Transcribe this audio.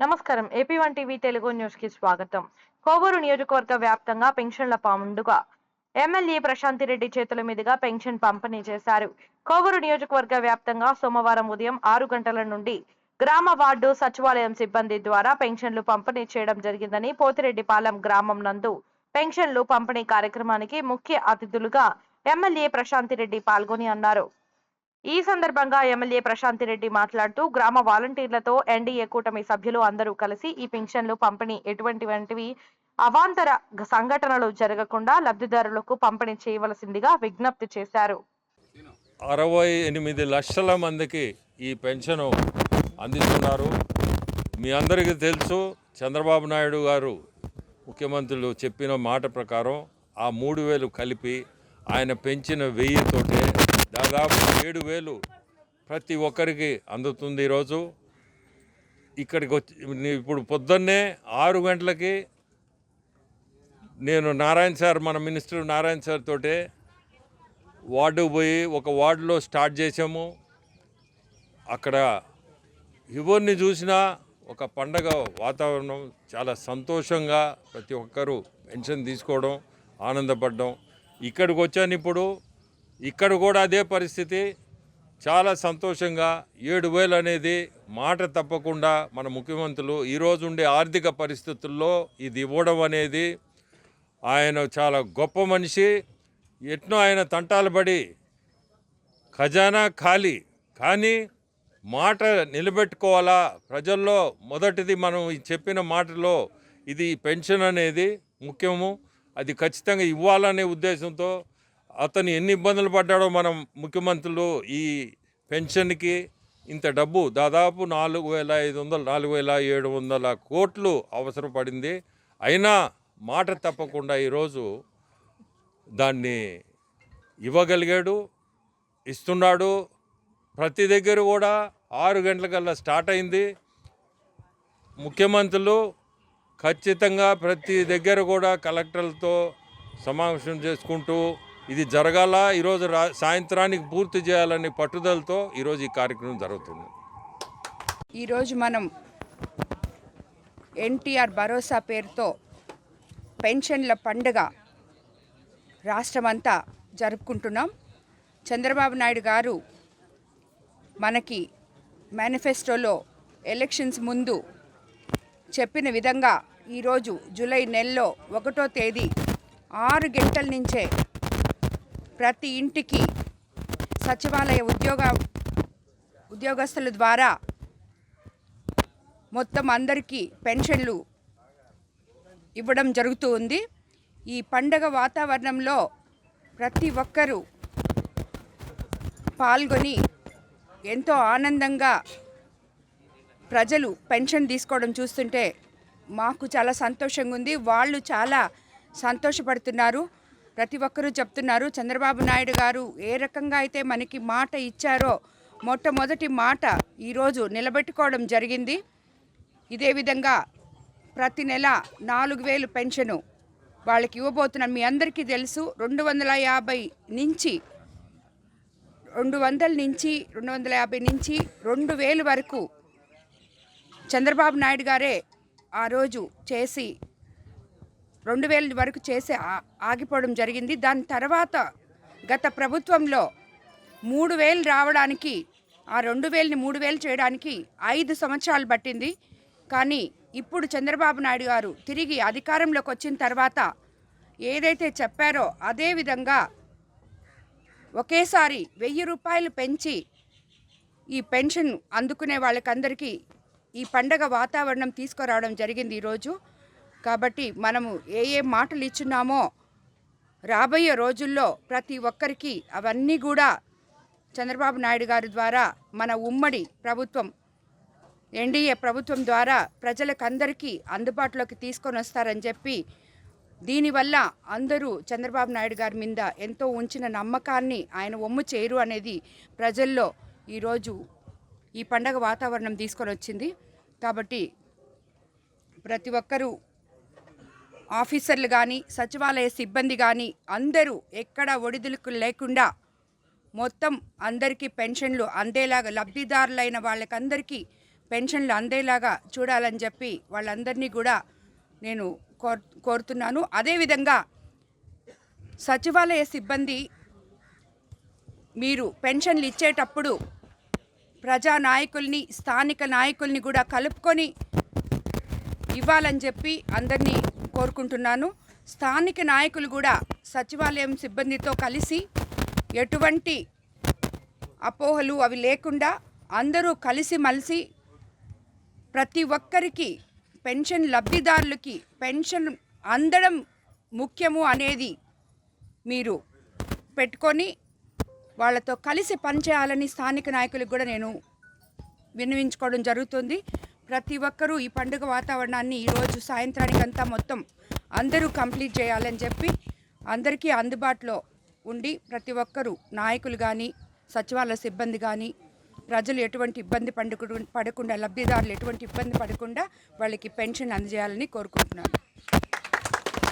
నమస్కారం. AP one TV Telugu న్యూస్కి స్వాగతం. కోవూరు నియోజకవర్గ వ్యాప్తంగా పెన్షన్ల పండుగ ఎమ్మెల్యే ప్రశాంతి రెడ్డి చేతుల మీదుగా పెన్షన్ పంపిణీ చేశారు. కోవూరు నియోజకవర్గ వ్యాప్తంగా సోమవారం ఉదయం ఆరు గంటల నుండి గ్రామ వార్డు సచివాలయం సిబ్బంది ద్వారా పెన్షన్లు పంపిణీ చేయడం జరిగిందని పోతిరెడ్డిపాలెం గ్రామం నందు పెన్షన్లు పంపిణీ కార్యక్రమానికి ముఖ్య అతిథులుగా ఎమ్మెల్యే ప్రశాంతి రెడ్డి పాల్గొని అన్నారు. ఈ సందర్భంగా ఎమ్మెల్యే ప్రశాంతి రెడ్డి మాట్లాడుతూ గ్రామ వాలంటీర్లతో ఎన్డీఏ కూటమి సభ్యులు అందరూ కలిసి ఈ పింఛన్లు పంపిణీ ఎటువంటివంటివి అవాంతర సంఘటనలు జరగకుండా లబ్ధిదారులకు పంపిణీ చేయవలసిందిగా విజ్ఞప్తి చేశారు. అరవై ఎనిమిది లక్షల మందికి ఈ పెన్షన్ అందిస్తున్నారు. మీ అందరికీ తెలుసు చంద్రబాబు నాయుడు గారు ముఖ్యమంత్రులు చెప్పిన మాట ప్రకారం ఆ మూడు వేలు కలిపి ఆయన పెంచిన వెయ్యితోటే దాదాపు ఏడు వేలు ప్రతి ఒక్కరికి అందుతుంది ఈరోజు. ఇక్కడికి వచ్చి ఇప్పుడు పొద్దున్నే ఆరు గంటలకి నేను నారాయణ సార్ మన మినిస్టర్ నారాయణ సార్ తోటే వార్డుకు పోయి ఒక వార్డులో స్టార్ట్ చేసాము అక్కడ ఎవరిని చూసినా ఒక పండగ వాతావరణం చాలా సంతోషంగా ప్రతి ఒక్కరూ పెన్షన్ తీసుకోవడం ఆనందపడడం. ఇక్కడికి వచ్చాను ఇప్పుడు ఇక్కడ కూడా అదే పరిస్థితి. చాలా సంతోషంగా ఏడు వేలు అనేది మాట తప్పకుండా మన ముఖ్యమంత్రులు ఈరోజు ఉండే ఆర్థిక పరిస్థితుల్లో ఇది ఇవ్వడం అనేది ఆయన చాలా గొప్ప మనిషి. ఎట్నో ఆయన తంటాలు పడి ఖజానా ఖాళీ. కానీ మాట నిలబెట్టుకోవాలా? ప్రజల్లో మొదటిది మనం చెప్పిన మాటలో ఇది పెన్షన్ అనేది ముఖ్యము. అది ఖచ్చితంగా ఇవ్వాలనే ఉద్దేశంతో అతను ఎన్ని ఇబ్బందులు పడ్డాడో మనం ముఖ్యమంత్రులు ఈ పెన్షన్కి ఇంత డబ్బు దాదాపు నాలుగు వేల ఐదు వందలు నాలుగు వేల ఏడు వందల కోట్లు అవసరం పడింది. అయినా మాట తప్పకుండా ఈరోజు దాన్ని ఇవ్వగలిగాడు ఇస్తున్నాడు. ప్రతి దగ్గర కూడా ఆరు గంటలకల్లా స్టార్ట్ అయింది. ముఖ్యమంత్రులు ఖచ్చితంగా ప్రతి దగ్గర కూడా కలెక్టర్లతో సమావేశం చేసుకుంటూ ఇది జరగాల ఈరోజు రా సాయంత్రానికి పూర్తి చేయాలనే పట్టుదలతో ఈరోజు ఈ కార్యక్రమం జరుగుతుంది. ఈరోజు మనం ఎన్టీఆర్ భరోసా పేరుతో పెన్షన్ల పండుగ రాష్ట్రమంతా జరుపుకుంటున్నాం. చంద్రబాబు నాయుడు గారు మనకి మేనిఫెస్టోలో ఎలక్షన్స్ ముందు చెప్పిన విధంగా ఈరోజు జూలై నెలలో ఒకటో తేదీ ఆరు గంటల నుంచే ప్రతి ఇంటికి సచివాలయ ఉద్యోగ ఉద్యోగస్తుల ద్వారా మొత్తం అందరికీ పెన్షన్లు ఇవ్వడం జరుగుతూ ఉంది. ఈ పండగ వాతావరణంలో ప్రతి ఒక్కరూ పాల్గొని ఎంతో ఆనందంగా ప్రజలు పెన్షన్ తీసుకోవడం చూస్తుంటే మాకు చాలా సంతోషంగా ఉంది. వాళ్ళు చాలా సంతోషపడుతున్నారు. ప్రతి ఒక్కరూ చెప్తున్నారు చంద్రబాబు నాయుడు గారు ఏ రకంగా అయితే మనకి మాట ఇచ్చారో మొట్టమొదటి మాట ఈరోజు నిలబెట్టుకోవడం జరిగింది. ఇదే విధంగా ప్రతి నెల నాలుగు వేలు పెన్షను వాళ్ళకి ఇవ్వబోతున్నాం. మీ అందరికీ తెలుసు రెండు వందల యాభై నుంచి రెండు వందల నుంచి రెండు వందల యాభై నుంచి రెండు వేలు వరకు చంద్రబాబు నాయుడు గారే ఆ రోజు చేసి రెండు వేల వరకు చేసి ఆగిపోవడం జరిగింది. దాని తర్వాత గత ప్రభుత్వంలో మూడు వేలు రావడానికి ఆ రెండు వేలని మూడు వేలు చేయడానికి ఐదు సంవత్సరాలు పట్టింది. కానీ ఇప్పుడు చంద్రబాబు నాయుడు గారు తిరిగి అధికారంలోకి వచ్చిన తర్వాత ఏదైతే చెప్పారో అదే విధంగా ఒకేసారి వెయ్యి రూపాయలు పెంచి ఈ పెన్షన్ అందుకునే వాళ్ళకందరికీ ఈ పండగ వాతావరణం తీసుకురావడం జరిగింది ఈరోజు. కాబట్టి మనము ఏ ఏ మాటలు ఇచ్చున్నామో రాబోయే రోజుల్లో ప్రతి ఒక్కరికి అవన్నీ కూడా చంద్రబాబు నాయుడు గారి ద్వారా మన ఉమ్మడి ప్రభుత్వం ఎన్డీఏ ప్రభుత్వం ద్వారా ప్రజలకందరికీ అందుబాటులోకి తీసుకొని వస్తారని చెప్పి దీనివల్ల అందరూ చంద్రబాబు నాయుడు గారి మీద ఎంతో ఉంచిన నమ్మకాన్ని ఆయన ఒమ్ము చేయరు అనేది ప్రజల్లో ఈరోజు ఈ పండగ వాతావరణం తీసుకొని వచ్చింది. కాబట్టి ప్రతి ఒక్కరూ ఆఫీసర్లు కానీ సచివాలయ సిబ్బంది కానీ అందరూ ఎక్కడ ఒడిదులకు లేకుండా మొత్తం అందరికీ పెన్షన్లు అందేలాగా లబ్ధిదారులైన వాళ్ళకందరికీ పెన్షన్లు అందేలాగా చూడాలని చెప్పి వాళ్ళందరినీ కూడా నేను కోర్ కోరుతున్నాను. అదేవిధంగా సచివాలయ సిబ్బంది మీరు పెన్షన్లు ఇచ్చేటప్పుడు ప్రజా నాయకుల్ని స్థానిక నాయకుల్ని కూడా కలుపుకొని ఇవ్వాలని చెప్పి అందరినీ కోరుకుంటున్నాను. స్థానిక నాయకులు కూడా సచివాలయం సిబ్బందితో కలిసి ఎటువంటి అపోహలు అవి లేకుండా అందరూ కలిసి మలిసి ప్రతి ఒక్కరికి పెన్షన్ లబ్ధిదారులకి పెన్షన్ అందడం ముఖ్యము అనేది మీరు పెట్టుకొని వాళ్ళతో కలిసి పనిచేయాలని స్థానిక నాయకులకు కూడా నేను విన్నవించుకోవడం జరుగుతుంది. ప్రతి ఒక్కరూ ఈ పండుగ వాతావరణాన్ని ఈరోజు సాయంత్రానికంతా మొత్తం అందరూ కంప్లీట్ చేయాలని చెప్పి అందరికీ అందుబాటులో ఉండి ప్రతి ఒక్కరూ నాయకులు కానీ సచివాలయ సిబ్బంది కానీ ప్రజలు ఎటువంటి ఇబ్బంది పడకుండా పడకుండా లబ్ధిదారులు ఎటువంటి ఇబ్బంది పడకుండా వాళ్ళకి పెన్షన్ అందజేయాలని కోరుకుంటున్నాను.